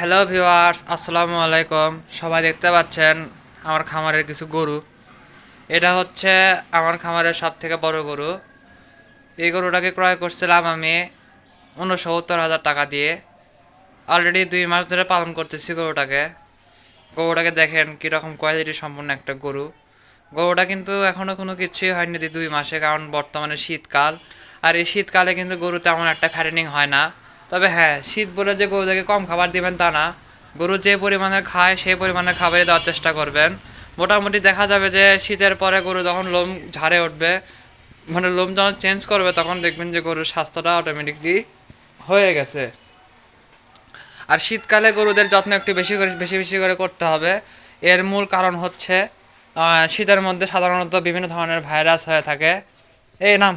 Hello viewers আসসালামু আলাইকুম সবাই দেখতে পাচ্ছেন আমার খামারের কিছু গরু। এটা হচ্ছে আমার খামারের সব থেকে বড় গরু। এই গরুটাকে ক্রয় করছিলাম আমি উনসত্তর হাজার টাকা দিয়ে। অলরেডি দুই মাস ধরে পালন করতেছি গরুটাকে। গরুটাকে দেখেন কীরকম কোয়ালিটি সম্পন্ন একটা গরু। গরুটা কিন্তু এখনও কোনো কিছুই হয়নি দুই মাসে, কারণ বর্তমানে শীতকাল। আর এই শীতকালে কিন্তু গরু তেমন একটা ফ্যাটেনিং হয় না। তবে হ্যাঁ শীত বলে যে গরুদেরকে কম খাবার দিবেন তা না। গরু যে পরিমাণে খায়, সেই পরিমাণে খাবারই দেওয়ার চেষ্টা করবেন। মোটামুটি দেখা যাবে যে শীতের পরে গরু যখন লোম ঝাড়ে উঠবে মানে লোম যখন চেঞ্জ করবে, তখন দেখবেন যে গরুর স্বাস্থ্যটা অটোমেটিকলি হয়ে গেছে। আর শীতকালে গরুদের যত্ন একটু বেশি করে, বেশি বেশি করে করতে হবে। এর মূল কারণ হচ্ছে শীতের মধ্যে সাধারণত বিভিন্ন ধরনের ভাইরাস হয়ে থাকে। এই নাম।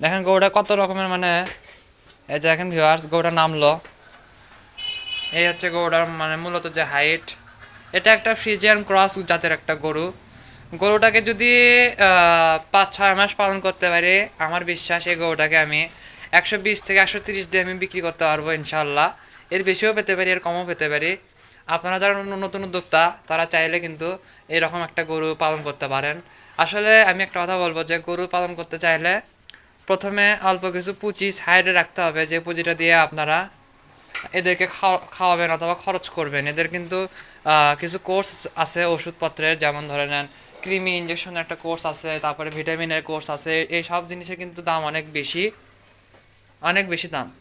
দেখেন গরুটা কত রকমের মানে এই যে এখন ভিউয়ার্স গরুটা নামলো। এই হচ্ছে গরুটার মানে মূলত যে হাইট এটা একটা ফ্রিজিয়ান ক্রস জাতের একটা গরু। গরুটাকে যদি পাঁচ, ছয় মাস পালন করতে পারি, আমার বিশ্বাস এই গরুটাকে আমি একশো বিশ থেকে একশো তিরিশ দিয়ে আমি বিক্রি করতে পারব ইনশাল্লাহ এর বেশিও পেতে পারি, এর কমও পেতে পারি। আপনারা যারা নতুন উদ্যোক্তা, তারা চাইলে কিন্তু এরকম একটা গরু পালন করতে পারেন। আসলে আমি একটা কথা বলব যে গরু পালন করতে চাইলে প্রথমে অল্প কিছু পুঁজি সাইডে রাখতে হবে, যে পুঁজিটা দিয়ে আপনারা এদেরকে খাওয়া- খাওয়াবেন অথবা খরচ করবেন। এদের কিন্তু কিছু কোর্স আছে ওষুধপত্রের, যেমন ধরে নেন ক্রিমি ইঞ্জেকশনের একটা কোর্স আছে, তারপরে ভিটামিনের কোর্স আছে, এই সব জিনিসের কিন্তু দাম অনেক বেশি অনেক বেশি দাম।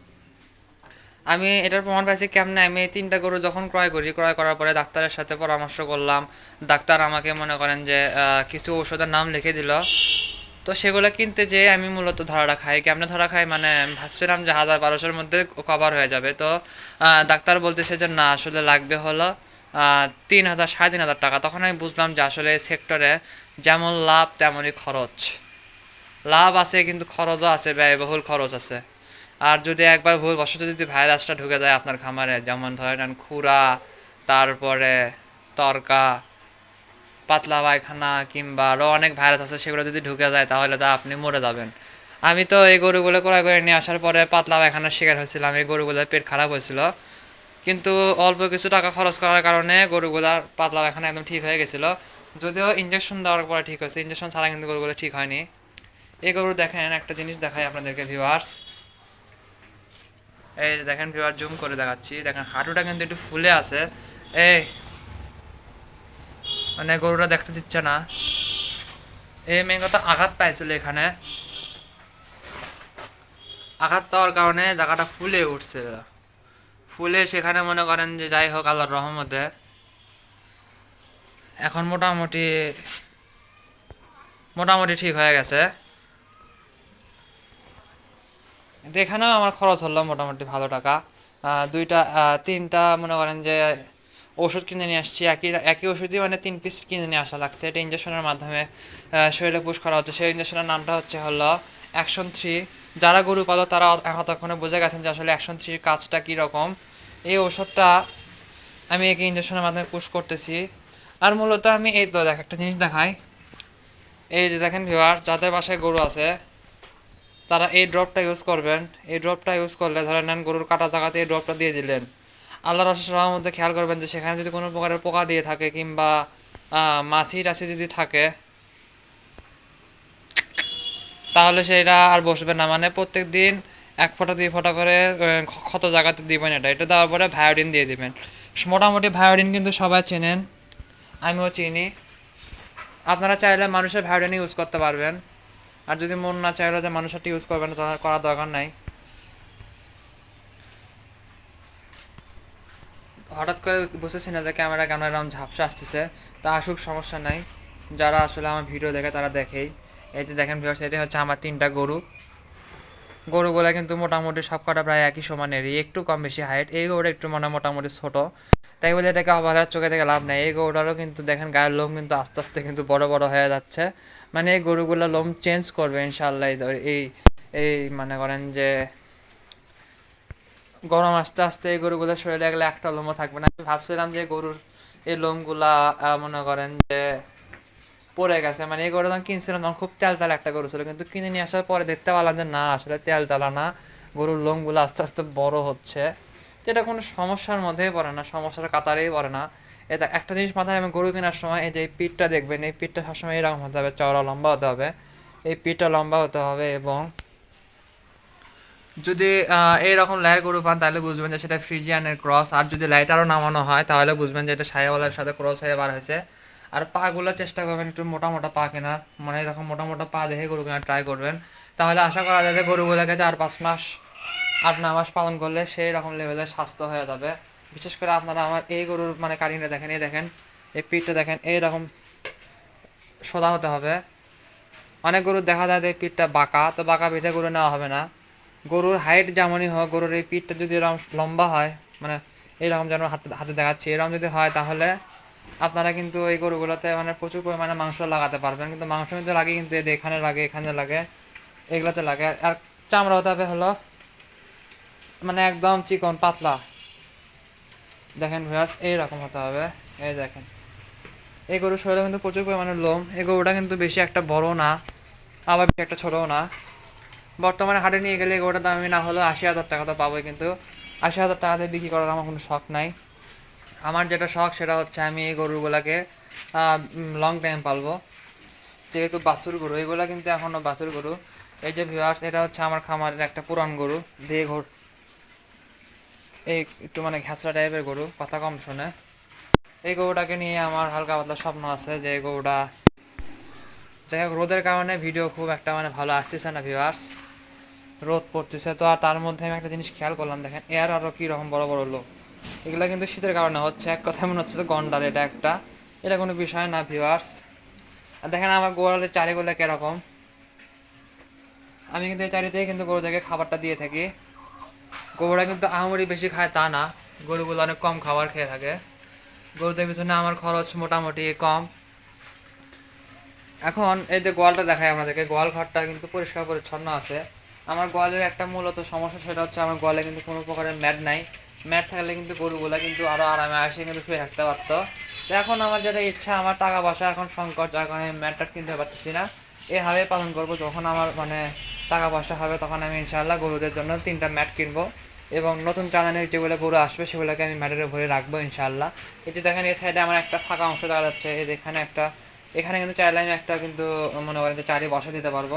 আমি এটার প্রমাণ পাইছি কেমনে, আমি তিনটা গরু যখন ক্রয় করি, ক্রয় করার পরে ডাক্তারের সাথে পরামর্শ করলাম। ডাক্তার আমাকে মনে করেন যে কিছু ওষুধের নাম লিখে দিল। তো সেগুলো কিনতে যেয়ে আমি মূলত ধরাটা খাই। কেমনে ধরা খাই? মানে ভাবছিলাম যে হাজার বারোশোর মধ্যে কভার হয়ে যাবে। তো ডাক্তার বলতেছে যে না, আসলে লাগবে হলো তিন হাজার, সাড়ে তিন হাজার টাকা। তখন আমি বুঝলাম যে আসলে সেক্টরে যেমন লাভ, তেমনই খরচ। লাভ আছে, কিন্তু খরচও আছে, ব্যয়বহুল খরচ আছে। আর যদি একবার ভুল বশত যদি ভাইরাসটা ঢুকে যায় আপনার খামারে, যেমন ধরে নেন খুরা, তারপরে তরকা পাতলা পায়খানা কিংবা আরও অনেক ভাইরাস আছে, সেগুলো যদি ঢুকে যায়, তাহলে তা আপনি মরে যাবেন। আমি তো এই গরুগুলো ক্রয় করে নিয়ে আসার পরে পাতলা পায়খানার শিকার হয়েছিলাম, এই গরুগুলোর পেট খারাপ হয়েছিল। কিন্তু অল্প কিছু টাকা খরচ করার কারণে গরুগুলার পাতলা পায়খানা একদম ঠিক হয়ে গেছিল। যদিও ইঞ্জেকশন দেওয়ার পরে ঠিক হয়েছে ইঞ্জেকশন ছাড়া কিন্তু গরুগুলো ঠিক হয়নি। এই গরু দেখেন, একটা জিনিস দেখাই আপনাদেরকে ভিউয়ার্স এই দেখেন ভিউয়ার জুম করে দেখাচ্ছি। দেখেন, হাঁটুটা কিন্তু একটু ফুলে আছে। এই মানে গরুরা দেখতে দিচ্ছে না। এই মেন কথা, আঘাত পাইছিল এখানে। আঘাত পাওয়ার কারণে জায়গাটা ফুলে উঠছে। ফুলে সেখানে মনে করেন যে যাই হোক, আল্লাহর রহমতে। এখন মোটামুটি মোটামুটি ঠিক হয়ে গেছে। এখানেও আমার খরচ হলো মোটামুটি ভালো টাকা। দুইটা তিনটা মনে করেন যে ওষুধ কিনে নিয়ে আসছি, একই একই ওষুধই মানে তিন পিস কিনে নিয়ে আসা লাগছে। এটা ইঞ্জেকশনের মাধ্যমে শরীরে পুশ করা হচ্ছে। সেই ইঞ্জেকশনের নামটা হচ্ছে হলো অ্যাকশন থ্রি যারা গরু পালো, তারা এতক্ষণে বুঝে গেছেন যে আসলে অ্যাকশন থ্রির কাজটা কীরকম এই ওষুধটা আমি একে ইঞ্জেকশনের মাধ্যমে পুশ করতেছি। আর মূলত আমি এই তো দেখ, একটা জিনিস দেখাই। এই যে দেখেন ভিউয়ার যাদের বাসায় গরু আছে, তারা এই ড্রপটা ইউজ করবেন। এই ড্রপটা ইউজ করলে ধরে নেন গরুর কাটা জায়গাতে এই ড্রপটা দিয়ে দিলেন। আল্লাহর অশেষ মধ্যে খেয়াল করবেন যে সেখানে যদি কোনো প্রকারের পোকা দিয়ে থাকে কিংবা মাছি টাছি যদি থাকে, তাহলে সেটা আর বসবে না। মানে প্রত্যেক দিন এক ফোঁটা, দুই ফোঁটা করে ক্ষত জায়গাতে দিবেন এটা। এটা দেওয়ার পরে ভায়োডিন দিয়ে দিবেন। মোটামুটি ভায়োডিন কিন্তু সবাই চেনেন, আমিও চিনি। আপনারা চাইলে মানুষের ভায়োডিন ইউজ করতে পারবেন। আর যদি মন না চাইলে যে মানুষেরটা ইউজ করবেন, তাহলে করার দরকার নাই। হঠাৎ করে বুঝতেছি না যে ক্যামেরা কেন এরকম ঝাপসা আসতেছে। তা আসুক, সমস্যা নাই। যারা আসলে আমার ভিডিও দেখে তারা দেখেই। এই যে দেখেন ভিউয়ার্স এটা হচ্ছে আমার তিনটা গরু। গরুগুলো কিন্তু মোটামুটি সব কটা প্রায় একই সমানেরই, একটু কম বেশি হাইট এই গরুটা একটু মানে মোটামুটি ছোট। তাই বলে এটাকে অবাধার চোখে থেকে লাভ নেই। এই গরুটারও কিন্তু দেখেন গায়ের লোম কিন্তু আস্তে আস্তে কিন্তু বড় বড় হয়ে যাচ্ছে। মানে এই গরুগুলো লোম চেঞ্জ করবে ইনশাল্লাহ এই এই মনে করেন যে গরম আস্তে আস্তে এই গরুগুলোর শরীরে গেলে একটা লোমও থাকবে না। আমি ভাবছিলাম যে গরুর এই লোমগুলা মনে করেন যে পড়ে গেছে। মানে এই গরু কিনছিলাম তখন খুব তেল তেল একটা গরু ছিল। কিন্তু কিনে নিয়ে আসার পরে দেখতে পেলাম যে না, আসলে তেল তেলা না। গরুর লোমগুলো আস্তে আস্তে বড় হচ্ছে। তো এটা কোনো সমস্যার মধ্যেই পড়ে না, সমস্যার কাতারেই পড়ে না। এটা একটা জিনিস মাথায় আমি গরু কেনার সময় এই যে এই পিঠটা দেখবেন, এই পিঠটা সবসময় এরকম হতে হবে, চওড়া লম্বা হতে হবে। এই পিঠটা লম্বা হতে হবে এবং যদি এইরকম লাইট গরু পান, তাহলে বুঝবেন যে সেটা ফ্রিজিয়ানের ক্রস। আর যদি লাইট আরও নামানো হয়, তাহলে বুঝবেন যে এটা সায়াওয়ালার সাথে ক্রস হয়ে বার হয়েছে। আর পাগুলো চেষ্টা করবেন একটু মোটা মোটা পা কেনার। মানে এরকম মোটা মোটা পা দেখে গরু কেনার ট্রাই করবেন। তাহলে আশা করা যায় যে গরুগুলোকে চার পাঁচ মাস, আট নয় মাস পালন করলে সেই রকম লেভেলের স্বাস্থ্য হয়ে যাবে। বিশেষ করে আপনারা আমার এই গরুর মানে কারিংটা দেখেন, এই দেখেন, এই পিঠটা দেখেন এইরকম সোদা হতে হবে। অনেক গরুর দেখা যায় যে পিঠটা বাঁকা, তো বাঁকা পিঠে গরু নেওয়া হবে না। গরুর হাইট যেমনই হোক, গরুর এই পিঠটা যদি এরকম লম্বা হয় মানে এইরকম যেন হাতে হাতে দেখাচ্ছি এরকম যদি হয় তাহলে আপনারা কিন্তু এই গরুগুলোতে মানে প্রচুর পরিমাণে মাংস লাগাতে পারবেন। কিন্তু মাংস কিন্তু লাগে কিন্তু এদের এখানে লাগে এখানে লাগে, এগুলোতে লাগে। আর- চামড়া হতে হবে হলো মানে একদম চিকন, পাতলা। দেখেন ভিউয়ার্স এইরকম হতে হবে। এই দেখেন। এই গরুর শরীরে কিন্তু প্রচুর পরিমাণে লোম। এই গরুটা কিন্তু বেশি একটা বড় না, আবার বেশি একটা ছোটও না। বর্তমানে হাটে নিয়ে গেলে গরুটার দাম আমি না হলেও আশি হাজার টাকা তো পাবোই কিন্তু। আশি হাজার টাকাতে বিক্রি করার আমার কোনো শখ নাই। আমার যেটা শখ সেটা হচ্ছে আমি এই গরুগুলাকে লং টাইম পালবো। যেহেতু বাছুর গরু, এগুলা কিন্তু এখনও বাছুর গরু। এই যে ভিউয়ার্স এটা হচ্ছে আমার খামারের একটা পুরান গরু দিয়ে ঘর। এই একটু মানে ঘ্যাঁচড়া টাইপের গরু, কথা কম শোনে। এই গরুটাকে নিয়ে আমার হালকা পাতলা স্বপ্ন আছে যে এই গরুটা, যাই হোক, রোদের কারণে ভিডিও খুব একটা মানে ভালো আসতেছে না ভিউয়ার্স রোদ পড়তেছে। তো আর তার মধ্যে আমি একটা জিনিস খেয়াল করলাম, দেখেন এর আরও কী রকম বড় বড় লোক। এগুলো কিন্তু শীতের কারণে হচ্ছে। এক কথা মনে হচ্ছে যে গন্ডার এটা একটা। এটা কোনো বিষয় না ভিউয়ার্স আর দেখেন আমার গোয়ালের চারিগুলো কীরকম। আমি কিন্তু এই চারিতেই কিন্তু গরুদেরকে খাবারটা দিয়ে থাকি। গরুরা কিন্তু আহামরি বেশি খায় তা না। গরুগুলো অনেক কম খাবার খেয়ে থাকে। গরুদের পিছনে আমার খরচ মোটামুটি কম। এখন এই যে গোয়ালটা দেখায় আমাদেরকে গোয়াল ঘরটা কিন্তু পরিষ্কার পরিচ্ছন্ন আছে। আমার গোয়ালের একটা মূলত সমস্যা সেটা হচ্ছে আমার গোয়ালে কিন্তু কোনো প্রকারের ম্যাট নাই। ম্যাট থাকলে কিন্তু গরুগুলা কিন্তু আরও আরামে আসে, কিন্তু শুয়ে থাকতে পারতো। তো এখন আমার যেটা ইচ্ছা, আমার টাকা পয়সা এখন সংকট, যার কারণে ম্যাটটা কিনতে পারতেছি না। এভাবে পালন করব, যখন আমার মানে টাকা পয়সা হবে তখন আমি ইনশাআল্লাহ গরুদের জন্য তিনটা ম্যাট কিনবো। এবং নতুন চালানের যেগুলো গরু আসবে, সেগুলোকে আমি ম্যাটের ভরে রাখব ইনশাআল্লাহ। এই যে দেখেন, এই সাইডে আমার একটা ফাঁকা অংশ দেখা যাচ্ছে এখানে একটা, এখানে কিন্তু চাইলে আমি একটা কিন্তু মনে করেন যে চারি বসা দিতে পারব।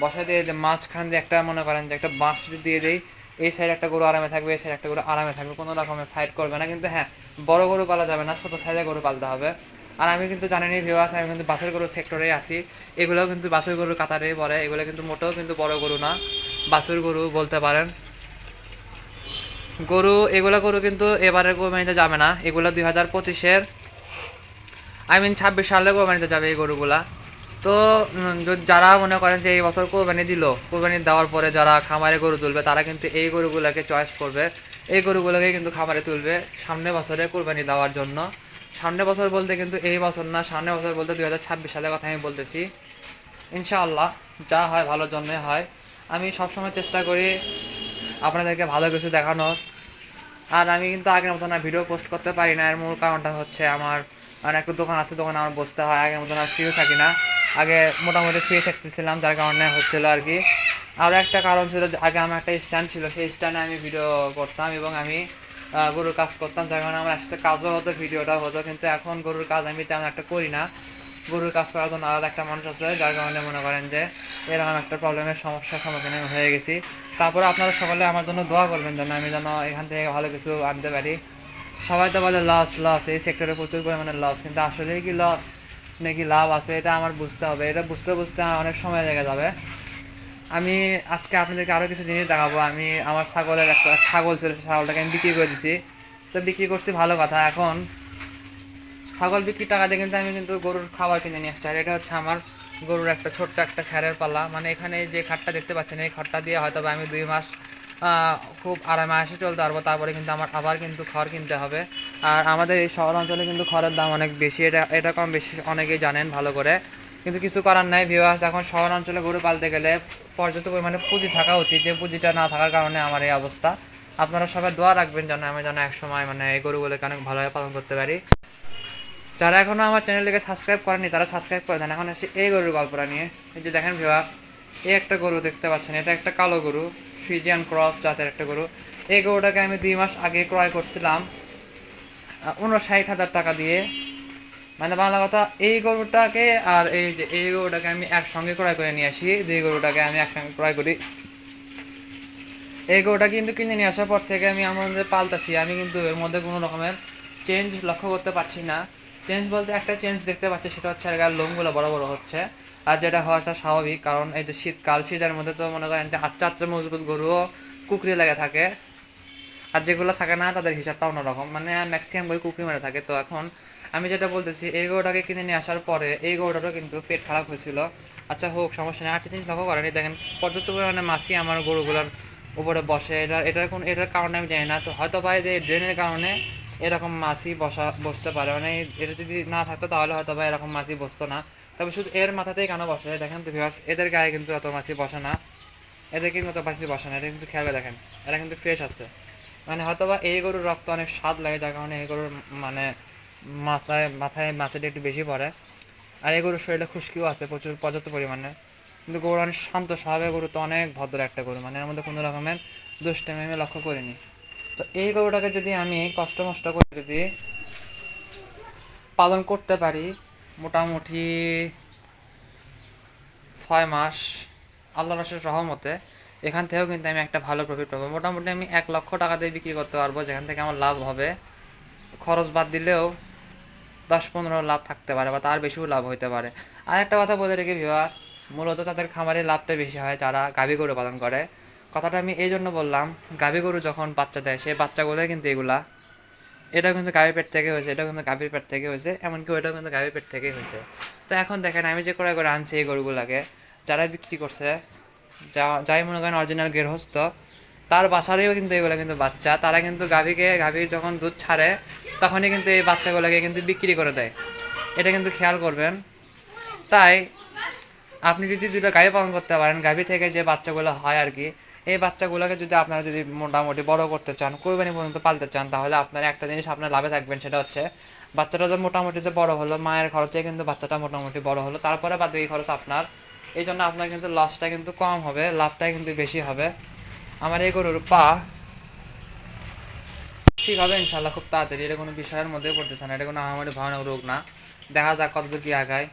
বসা দিয়ে মাঝখান দিয়ে একটা মনে করেন যে একটা বাঁশ দিয়ে দিই, এই সাইডে একটা গরু আরামে থাকবে, এই সাইডে একটা গরু আরামে থাকবে, কোনো রকমের ফাইট করবে না। কিন্তু হ্যাঁ বড় গরু পালা যাবে না, ছোটো সাইজে গরু পালতে হবে। আর আমি কিন্তু জানেনই ভিউয়ার্স আমি কিন্তু বাসের গরুর সেক্টরে আছি। এগুলোও কিন্তু বাসের গরুর কাতারেই পড়ে এগুলো কিন্তু মোটেও কিন্তু বড় গরু না। বাসের গরু বলতে পারেন। গরু, এগুলো গরু কিন্তু এবারে কোরবানিতে যাবে না, এগুলো দুই হাজার পঁচিশের আই মিন ছাব্বিশ সালে কোরবানিতে যাবে এই গরুগুলা। তো যারা মনে করেন যে এই বছর কোরবানি দিল, কোরবানি দেওয়ার পরে যারা খামারে গরু তুলবে, তারা কিন্তু এই গরুগুলোকে চয়েস করবে। এই গরুগুলোকে কিন্তু খামারে তুলবে সামনে বছরে কোরবানি দেওয়ার জন্য। সামনে বছর বলতে কিন্তু এই বছর না, সামনে বছর বলতে দুই হাজার ছাব্বিশ সালের কথা আমি বলতেছি। ইনশাআল্লাহ, যা হয় ভালোর জন্যই হয়। আমি সবসময় চেষ্টা করি আপনাদেরকে ভালো কিছু দেখানোর। আর আমি কিন্তু আগের মতন আর ভিডিও পোস্ট করতে পারি না। এর মূল কারণটা হচ্ছে আমার মানে একটা দোকান আছে, দোকানে আমার বসতে হয়। আগের মতন আর ফ্রিও থাকি না। আগে মোটামুটি ফ্রি থাকতেছিলাম, যার কারণে হচ্ছিল আর কি। আরও একটা কারণ ছিল আগে আমার একটা স্ট্যান্ড ছিল, সেই স্ট্যান্ডে আমি ভিডিও করতাম এবং আমি গরুর কাজ করতাম, যার কারণে আমার একসাথে কাজও হতো ভিডিওটাও হতো, কিন্তু এখন গরুর কাজ আমি তেমন একটা করি না। গরুর কাজ করার জন্য আলাদা একটা মানুষ আছে, যার কারণে মনে করেন যে এরকম একটা প্রবলেমের সমস্যার সম্মুখীন আমি হয়ে গেছি। তারপরে আপনারা সকলে আমার জন্য দোয়া করবেন যেন আমি যেন এখান থেকে ভালো কিছু আনতে পারি। সবাই তো বলে লস লস এই সেক্টরে প্রচুর পরিমাণে লস কিন্তু আসলে কি লস নাকি লাভ আছে, এটা আমার বুঝতে হবে। এটা বুঝতে বুঝতে অনেক সময় লেগে যাবে। আমি আজকে আপনাদেরকে আরও কিছু জিনিস দেখাবো। আমি আমার ছাগলের একটা ছাগল ছিল ছাগলটাকে আমি বিক্রি করে দিছি। তো বিক্রি করছি ভালো কথা। এখন ছাগল বিক্রি টাকা দিয়ে কিন্তু আমি কিন্তু গরুর খাবার কিনে নিয়ে আসছি। আর এটা হচ্ছে আমার গরুর একটা ছোট্ট একটা খ্যারের পাল্লা। মানে এখানে যে খাটটা দেখতে পাচ্ছেন, এই খাটটা দিয়ে হয়তো আমি দুই মাস খুব আরামে আসে চলতে পারব। তারপরে কিন্তু আমার আবার কিন্তু খড় কিনতে হবে। আর আমাদের এই শহর অঞ্চলে কিন্তু খড়ের দাম অনেক বেশি। এটা এটা কম বেশি অনেকেই জানেন ভালো করে। কিন্তু কিছু করার নাই ভিউয়ার্স এখন শহর অঞ্চলে গরু পালতে গেলে পর্যাপ্ত পরিমাণে পুঁজি থাকা উচিত। যে পুঁজিটা না থাকার কারণে আমার এই অবস্থা। আপনারা সবাই দোয়া রাখবেন যেন আমি যেন এক সময় মানে এই গরুগুলোকে অনেক ভালোভাবে পালন করতে পারি। যারা এখনও আমার চ্যানেলটিকে সাবস্ক্রাইব করেনি তারা সাবস্ক্রাইব করে দেন। এখন আসি এই গরুর গল্পটা নিয়ে। এই যে দেখেন ভিউয়ার্স এই একটা গরু দেখতে পাচ্ছেন। এটা একটা কালো গরু। ফ্রিজিয়ান ক্রস জাতের একটা গরু। এই গরুটাকে আমি দুই মাস আগে ক্রয় করছিলাম, উনষাট হাজার টাকা দিয়ে। মানে বাংলা কথা, এই গরুটাকে আর এই যে, এই গরুটাকে আমি একসঙ্গে ক্রয় করে নিয়ে আসি, দুই গরুটাকে আমি একসঙ্গে ক্রয় করি। এই গরুটা কিন্তু কিনে নিয়ে আসার পর থেকে আমি আমার মধ্যে পাল্টাছি। আমি কিন্তু এর মধ্যে কোনো রকমের চেঞ্জ লক্ষ্য করতে পারছি না। চেঞ্জ বলতে একটা চেঞ্জ দেখতে পাচ্ছি, সেটা হচ্ছে আর লোমগুলো বড় বড় হচ্ছে। আর যেটা হওয়াটা স্বাভাবিক, কারণ এই যে শীতকাল, শীতের মধ্যে তো মনে করেন যে আচ্ছা আচ্ছা মজবুত গরুও কুকরি লেগে থাকে। আর যেগুলো থাকে না, তাদের হিসাবটা অন্যরকম। মানে ম্যাক্সিমাম বই কুকরি মেরে থাকে। তো এখন আমি যেটা বলতেছি, এই গরুটাকে কিনে নিয়ে আসার পরে এই গরুটারও কিন্তু পেট খারাপ হয়েছিল। আচ্ছা হোক, সমস্যা নেই। আটটি জিনিস লক্ষ্য করেনি দেখেন পর্যাপ্ত পরিমাণে মাছি আমার গরুগুলোর উপরে বসে। এটা এটার কোন, এটার কারণে আমি জানি না। তো হয়তো ভাই যে ড্রেনের কারণে এরকম মাছি বসা, বসতে পারে। মানে এটা যদি না থাকতো, তাহলে হয়তো বা এরকম মাছি বসতো না। তবে শুধু এর মাথাতেই কেন বসে দেখেন viewers, এদের গায়ে কিন্তু এত মাছি বসে না। এদের কিন্তু অত মাছি বসে না এটা কিন্তু খেয়াল দেখেন। এরা কিন্তু ফ্রেশ আছে। মানে হয়তো বা এই গরুর রক্ত অনেক স্বাদ লাগে যার কারণে এই গরুর মানে মাথায় মাথায় মাছেটা একটু বেশি পড়ে। আর এই গরুর শরীরে খুশকিও আছে প্রচুর পর্যাপ্ত পরিমাণে। কিন্তু গরু অনেক শান্ত স্বভাবের গরু তো অনেক ভদ্র একটা গরু মানে এর মধ্যে কোনো রকমের দুষ্টামি আমি লক্ষ্য করিনি। তো এই গরুটাকে যদি আমি কষ্ট মষ্ট করে যদি পালন করতে পারি মোটামুটি ছয় মাস আল্লাহ রসের সহমতে এখান থেকেও কিন্তু আমি একটা ভালো প্রফিট পাবো। মোটামুটি আমি এক লক্ষ টাকা দিয়ে বিক্রি করতে পারব, যেখান থেকে আমার লাভ হবে। খরচ বাদ দিলেও দশ পনেরো লাভ থাকতে পারে বা তার বেশিও লাভ হইতে পারে। আর একটা কথা বলে রেখে ভিওয়ার্স মূলত তাদের খামারে লাভটা বেশি হয়, যারা গাভী গরু পালন করে। কথাটা আমি এই জন্য বললাম, গাভী গরু যখন বাচ্চা দেয়, সেই বাচ্চাগুলোই কিন্তু এগুলা এটা কিন্তু গাভীর পেট থেকে হয়েছে, এটা কিন্তু গাভীর পেট থেকে হয়েছে, এমনকি ওইটাও কিন্তু গাভীর পেট থেকে হয়েছে। তো এখন দেখেন, আমি যে করে করে আনছি এই গরুগুলাকে, যারা বিক্রি করছে, যা, যাই মনে করেন অরিজিনাল গৃহস্থ, তার বাসারও কিন্তু এগুলো কিন্তু বাচ্চা, তারা কিন্তু গাভীকে, গাভীর যখন দুধ ছাড়ে, তখনই কিন্তু এই বাচ্চাগুলোকে কিন্তু বিক্রি করে দেয়। এটা কিন্তু খেয়াল করবেন। তাই, আপনি যদি দুটো গাভী পালন করতে পারেন, গাভী থেকে যে বাচ্চাগুলো হয় আর কি এই বাচ্চাগুলোকে যদি আপনারা যদি মোটামুটি বড় করতে চান, কোরবানি পর্যন্ত পালতে চান, তাহলে আপনার একটা জিনিস আপনার লাভে থাকবেন, সেটা হচ্ছে বাচ্চাটা যে মোটামুটি যে বড় হলো, মায়ের খরচে কিন্তু বাচ্চাটা মোটামুটি বড় হলো, তারপরে বাদ বাকি খরচ আপনার। এই জন্য আপনার কিন্তু লসটা কিন্তু কম হবে লাভটা কিন্তু বেশি হবে। আমার এই গরুর পা ঠিক হবে ইনশাল্লাহ খুব তাড়াতাড়ি, এটা কোনো বিষয়ের মধ্যে পড়তেছে না, এটা কোনো আমার ভয়ানক রোগ না। দেখা যাক কতদূর কি আগায়।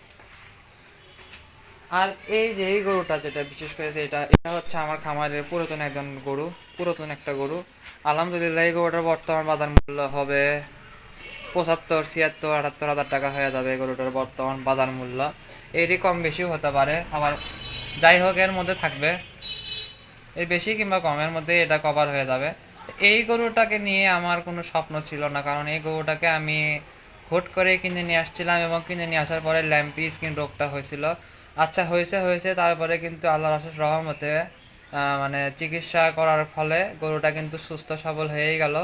আর এই যে, এই গরুটা যেটা বিশেষ করে এটা এটা হচ্ছে আমার খামারের পুরাতন একজন গরু, পুরাতন একটা গরু। আলহামদুলিল্লাহ, এই গরুটার বর্তমান বাজার মূল্য হবে পঁচাত্তর, ছিয়াত্তর, আটাত্তর হাজার টাকা হয়ে যাবে এই গরুটার বর্তমান বাজার মূল্য। এরই কম বেশিও হতে পারে, আবার যাই হোক, এর মধ্যে থাকবে। এর বেশি কিংবা কমের মধ্যে এটা কভার হয়ে যাবে। এই গরুটাকে নিয়ে আমার কোনো স্বপ্ন ছিল না, কারণ এই গরুটাকে আমি হুট করে কিনে নিয়ে আসছিলাম এবং কিনে নিয়ে আসার পরে ল্যাম্পি স্কিন রোগটা হয়েছিল। আচ্ছা হয়েছে হয়েছে। তারপরে কিন্তু আল্লাহ রাসুল রহমতে মানে চিকিৎসা করার ফলে গরুটা কিন্তু সুস্থ, সবল হয়েই গেল।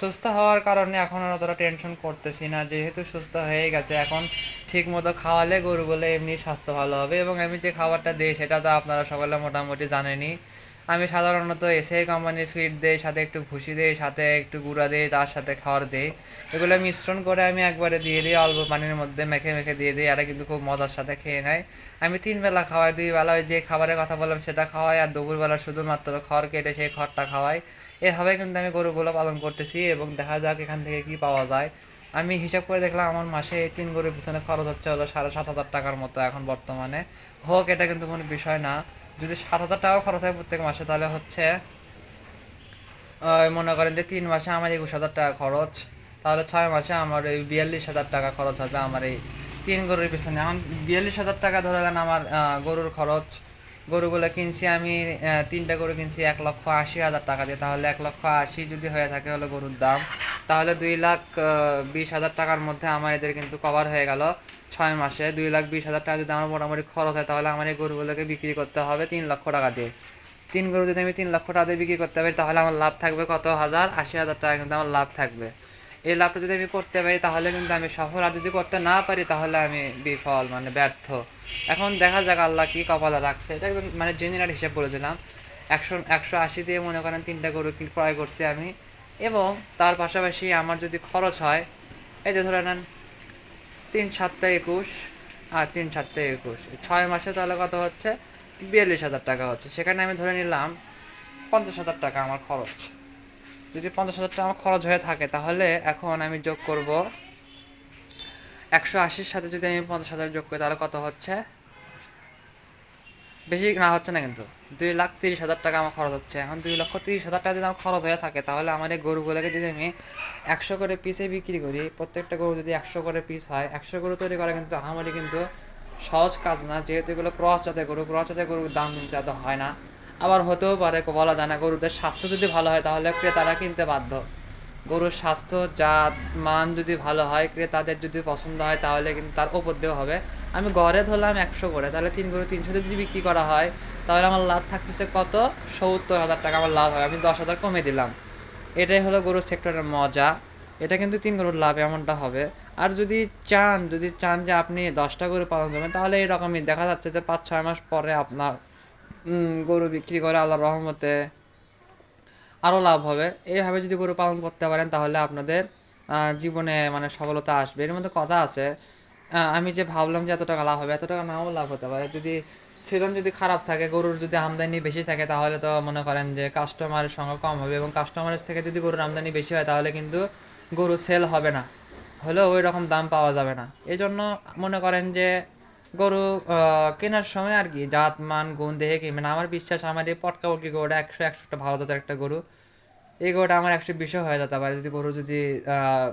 সুস্থ হওয়ার কারণে এখন আর অতটা টেনশন করতেছি না। যেহেতু সুস্থ হয়েই গেছে, এখন ঠিক মতো খাওয়ালে গরুগুলো এমনি স্বাস্থ্য ভালো হবে। এবং আমি যে খাবারটা দিই, সেটা তো আপনারা সকলে মোটামুটি জানেনই। আমি সাধারণত এসে কোম্পানির ফিড দেই, সাথে একটু ভুসি দেই, সাথে একটু গুঁড়া দেই, তার সাথে খাবার দেই। এগুলো মিশ্রণ করে আমি একবারে দিয়ে দিই, অল্প পানির মধ্যে মেখে মেখে দিয়ে দিই এরা কিন্তু খুব মজার সাথে খেয়ে নেয়। আমি তিন বেলা খাওয়াই, দুই বেলা যে খাবারের কথা বললাম সেটা খাওয়াই, আর দুপুরবেলা শুধুমাত্র খড় কেটে সেই খড়টা খাওয়াই। এভাবে কিন্তু আমি গরুগুলো পালন করতেছি এবং দেখা যাক এখান থেকে কি পাওয়া যায়। আমি হিসাব করে দেখলাম আমার মাসে তিন গরুর পিছনে খরচ হচ্ছে হলো সাড়ে সাত হাজার টাকার মতো এখন বর্তমানে। হোক, এটা কিন্তু কোনো বিষয় না। যদি সাত হাজার টাকা খরচ হয় প্রত্যেক মাসে, তাহলে হচ্ছে মনে করেন যে তিন মাসে আমার একুশ হাজার টাকা খরচ, তাহলে ছয় মাসে আমার এই বিয়াল্লিশ হাজার টাকা খরচ হবে আমার এই তিন গরুর পিছনে। এখন বিয়াল্লিশ হাজার টাকা ধরে নেন আমার গরুর খরচ। গরুগুলো কিনছি আমি তিনটা গরু কিনছি এক লক্ষ আশি হাজার টাকা দিয়ে। তাহলে এক লক্ষ আশি যদি হয়ে থাকে হলো গরুর দাম। তাহলে দুই লাখ বিশ হাজার টাকার মধ্যে আমার এদের কিন্তু কভার হয়ে গেল ছয় মাসে। দুই লাখ, বিশ হাজার টাকা যদি আমার মোটামুটি খরচ হয়, তাহলে আমার এই গরুগুলোকে বিক্রি করতে হবে তিন লক্ষ টাকা দিয়ে। তিন গরু যদি আমি তিন লক্ষ টাকা দিয়ে বিক্রি করতে পারি, তাহলে আমার লাভ থাকবে কত? হাজার, আশি হাজার টাকা কিন্তু আমার লাভ থাকবে। এই লাভটা যদি আমি করতে পারি, তাহলে কিন্তু আমি সফল। আর যদি করতে না পারি, তাহলে আমি বিফল মানে ব্যর্থ। এখন দেখা যাক আল্লাহ কি কপালে রাখছে। এটা একদম মানে জেনারেল হিসাব বলে দিলাম। একশো একশো আশি দিয়ে মনে করেন তিনটা গরু ক্রয় করছি আমি। এবং তার পাশাপাশি আমার যদি খরচ হয়, এই যে ধরে নেন, তিন সাতটা একুশ আর তিন সাতটা একুশ। ছয় মাসে তাহলে কত হচ্ছে? বিয়াল্লিশ হাজার টাকা হচ্ছে। সেখানে আমি ধরে নিলাম পঞ্চাশ হাজার টাকা আমার খরচ। যদি পঞ্চাশ হাজার টাকা আমার খরচ হয়ে থাকে, তাহলে এখন আমি যোগ করব একশো আশির সাথে যদি আমি পঞ্চাশ হাজার যোগ করি, তাহলে কত হচ্ছে? বেশি না হচ্ছে না কিন্তু? দুই লাখ তিরিশ হাজার টাকা আমার খরচ হচ্ছে। এখন দুই লক্ষ তিরিশ হাজার টাকা যদি আমার খরচ হয়ে থাকে, তাহলে আমার এই গরুগুলোকে যদি আমি একশো করে পিসে বিক্রি করি, প্রত্যেকটা গরু যদি একশো করে পিস হয়, একশো গরু তৈরি করা কিন্তু আমারই কিন্তু সহজ কাজ না। যেহেতু এগুলো ক্রস যাতে গরু ক্রস যাতে গরুর দাম কিন্তু এত হয় না। আবার হতেও পারে, বলা যায় না, গরুদের স্বাস্থ্য যদি ভালো হয়, তাহলে ক্রেতারা কিনতে বাধ্য। গরুর স্বাস্থ্য, জাত, মান যদি ভালো হয়, ক্রেতাদের যদি পছন্দ হয়, তাহলে কিন্তু তার ওপর দিয়েও হবে। আমি গড়ে ধরলাম একশো করে, তাহলে তিন গরু তিনশো যদি বিক্রি করা হয় তাহলে আমার লাভ থাকতেছে কত? সত্তর হাজার টাকা আমার লাভ হয় আমি দশ হাজার কমে দিলাম। এটাই হলো গরুর সেক্টরের মজা। এটা কিন্তু তিন গরুর লাভ এমনটা হবে। আর যদি চান যদি চান যে আপনি দশটা গরু পালন করবেন, তাহলে এরকমই দেখা যাচ্ছে যে পাঁচ, ছয় মাস পরে আপনার গরু বিক্রি করে আল্লাহ রহমতে আরও লাভ হবে। এইভাবে যদি গরু পালন করতে পারেন, তাহলে আপনাদের জীবনে মানে সফলতা আসবে। এর মধ্যে কথা আছে আমি যে ভাবলাম যে এত টাকা লাভ হবে, এত টাকা নাও লাভ হতে পারে। যদি সিজন যদি খারাপ থাকে, গরুর যদি আমদানি বেশি থাকে, তাহলে তো মনে করেন যে কাস্টমারের সংখ্যা কম হবে এবং কাস্টমারের থেকে যদি গরুর আমদানি বেশি হয়, তাহলে কিন্তু গরু সেল হবে না। হলেও ওই রকম দাম পাওয়া যাবে না। এই জন্য মনে করেন যে গরু কেনার সময় আর কি, জাত, মান, গুণ দেখে কিনবেন। আমার বিশ্বাস, আমার এই পটকা পটকি গরুটা একশো একশোটা ভালো জাতের একটা গরু। এই গরুটা আমার একশো বিশও হয়ে যেতে পারে। যদি গরু যদি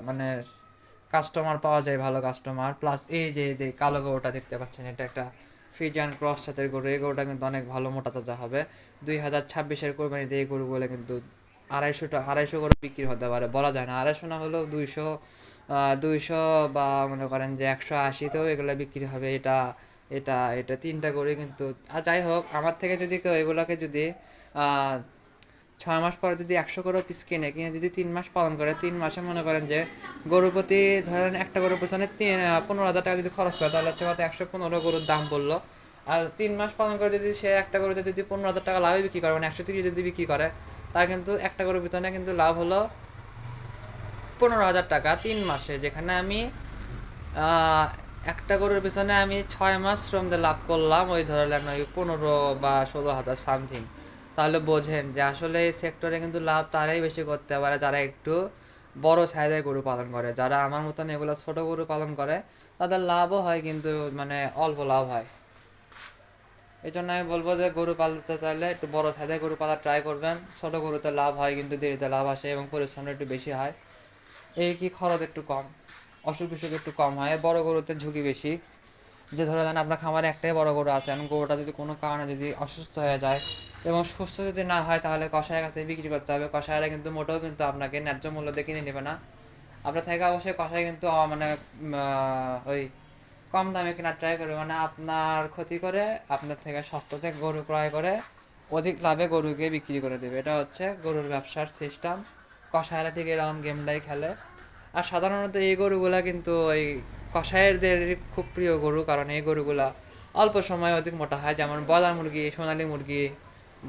মানে কাস্টমার পাওয়া যায়, ভালো কাস্টমার প্লাস এই যে কালো গরুটা দেখতে পাচ্ছেন, এটা একটা ফিজিয়ান ক্রস জাতের গরু। এই গরুটা কিন্তু অনেক ভালো মোটা তাজা হবে। দুই হাজার ছাব্বিশের কোরবানিতে এই গরুগুলো কিন্তু আড়াইশোটা আড়াইশো করে বিক্রি হতে পারে। বলা যায় না। আড়াইশো না হলেও দুইশো দুইশো বা মনে করেন যে একশো আশিতেও এগুলো বিক্রি হবে। এটা এটা এটা তিনটা করে কিন্তু আর যাই হোক, আমার থেকে যদি কেউ এগুলোকে যদি ছয় মাস পরে যদি একশো করে পিস কিনে কিনে যদি তিন মাস পালন করে, তিন মাসে মনে করেন যে গরুর প্রতি ধরেন একটা গরুর পেছনে তিন পনেরো হাজার টাকা যদি খরচ করে, তাহলে হচ্ছে কত একশো পনেরো গরুর দাম পড়ল আর তিন মাস পালন করে যদি সে একটা গরুতে যদি পনেরো হাজার টাকা লাভে বিক্রি করে মানে একশো তিরিশ যদি বিক্রি করে, তার কিন্তু একটা গরুর পিছনে কিন্তু লাভ হলো পনেরো হাজার টাকা তিন মাসে, যেখানে আমি একটা গরুর পিছনে আমি ছয় মাস শ্রম দিয়ে লাভ করলাম, ওই ধরলেন ওই পনেরো বা ষোলো হাজার সামথিং তাহলে বোঝেন যে আসলে এই সেক্টরে কিন্তু লাভ তারাই বেশি করতে পারে যারা একটু বড় সাইজের গরু পালন করে। যারা আমার মতন এগুলো ছোট গরু পালন করে, তাদের লাভও হয় কিন্তু মানে অল্প লাভ হয়। এই জন্য আমি বলব যে গরু পালতে চাইলে একটু বড় সাইজের গরু পালা ট্রাই করবেন। ছোট গরুতে লাভ হয় কিন্তু দেরিতে লাভ আসে এবং পরিশ্রমটা একটু বেশি হয়। এই কি খরচ একটু কম, অসুখ বিসুখ একটু কম হয়। বড় গরুতে ঝুঁকি বেশি। যে ধরে নেন আপনার খামারে একটাই বড় গরু আছে এখন গরুটা যদি কোনো কারণে যদি অসুস্থ হয়ে যায় এবং সুস্থ যদি না হয়, তাহলে কষায়ের কাছে বিক্রি করতে হবে। কষায়েরা কিন্তু মোটেও কিন্তু আপনাকে ন্যায্য মূল্য দিয়ে কিনে নেবে না। আপনার থেকে অবশ্যই কষাই কিন্তু মানে ওই কম দামে কেনার ট্রাই করবে। মানে আপনার ক্ষতি করে, আপনার থেকে সস্তা থেকে গরু ক্রয় করে, অধিক লাভে গরুকে বিক্রি করে দেবে। এটা হচ্ছে গরুর ব্যবসার সিস্টেম কষায়েরা ঠিক এরকম গেমটাই খেলে। আর সাধারণত এই গরুগুলা কিন্তু ওই কষায়েরদের খুব প্রিয় গরু। কারণ এই গরুগুলা অল্প সময়ে অধিক মোটা হয়। যেমন বয়লার মুরগি, সোনালি মুরগি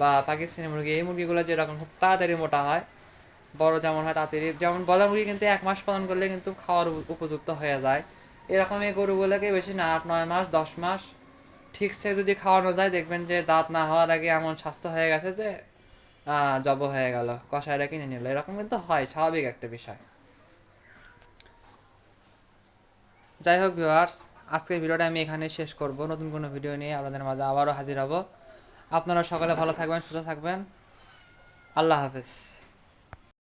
বা পাকিস্তানি মুরগি, এই মুরগিগুলো যেরকম খুব তাড়াতাড়ি মোটা হয়, বড় যেমন হয় তাড়াতাড়ি, যেমন বয়লার মুরগি কিন্তু এক মাস পালন করলে কিন্তু খাওয়ার উপযুক্ত হয়ে যায়। এরকম এই গরুগুলোকে বেশি না, আট, নয় মাস, দশ মাস ঠিকসে যদি খাওয়ানো যায়, দেখবেন যে দাঁত না হওয়ার আগে এমন স্বাস্থ্য হয়ে গেছে যে জব হয়ে গেল কষায়রা কিনে নিল। এরকম কিন্তু হয়, স্বাভাবিক একটা বিষয়। যাই হোক ভিউয়ার্স আজকের ভিডিওটা আমি এখানে শেষ করব। নতুন কোনো ভিডিও নিয়ে আপনাদের মাঝে আবারও হাজির হব। আপনারা সকালে ভালো থাকবেন সুস্থ থাকবেন। আল্লাহ হাফেজ।